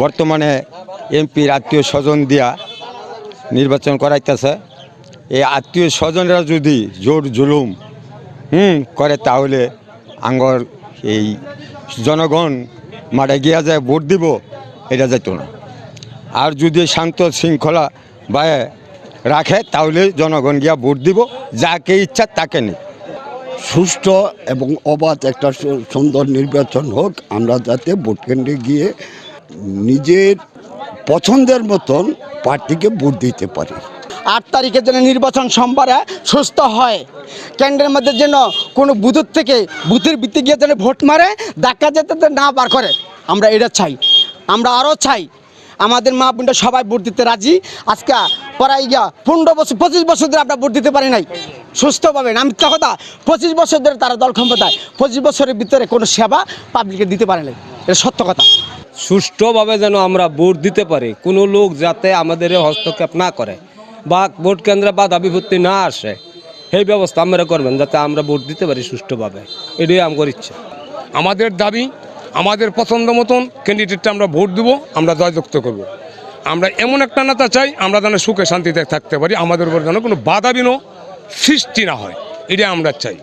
বর্তমানে এমপির আত্মীয় স্বজন দিয়া নির্বাচন করাইতেছে। এই আত্মীয় স্বজনরা যদি জোর জুলুম, হুম, করে তাহলে আঙ্গর এই জনগণ মাঠে গিয়া যায়, ভোট দিব, এটা যেত না। আর যদি শান্ত শৃঙ্খলা বা রাখে, তাহলে জনগণ গিয়া ভোট দিব, যাকে ইচ্ছা তাকে নেই। সুষ্ঠু এবং অবাধ একটা সুন্দর নির্বাচন হোক, আমরা যাতে ভোট কেন্দ্রে গিয়ে নিজের পছন্দের মতন পার্টিকে ভোট দিতে পারি। আট তারিখে যেন নির্বাচন সোমবারে সুস্থ হয়, কেন্দ্রের মধ্যে যেন কোনো বুথের থেকে বুথের ভিত্তি গিয়ে যেন ভোট মারে ডাকা যেতে না বার করে। আমরা এটা চাই, আমরা আরও চাই। আমাদের মা বোনটা সবাই ভোট দিতে রাজি। আজকে পড়াই গিয়া পনেরো বছর, পঁচিশ বছর ধরে আমরা ভোট দিতে পারি নাই। সুস্থভাবে, না মিথ্যা কথা, পঁচিশ বছর ধরে তারা দল ক্ষমতায়, পঁচিশ বছরের ভিতরে কোনো সেবা পাবলিকে দিতে পারে নাই। এটা সত্য কথা। সুষ্ঠুভাবে যেন আমরা ভোট দিতে পারি, কোনো লোক যাতে আমাদের হস্তক্ষেপ না করে বা ভোট কেন্দ্রে বাধা বিপত্তি না আসে, সেই ব্যবস্থা আমরা করবেন যাতে আমরা ভোট দিতে পারি সুষ্ঠুভাবে। এটাই আমার ইচ্ছা। আমাদের দাবি, আমাদের পছন্দ মতন ক্যান্ডিডেটটা আমরা ভোট দেবো, আমরা জয়যুক্ত করব। আমরা এমন একটা নেতা চাই, আমরা যেন সুখে শান্তিতে থাকতে পারি, আমাদের উপর যেন কোনো বাধা বিনো সৃষ্টি না হয় এটা আমরা চাই।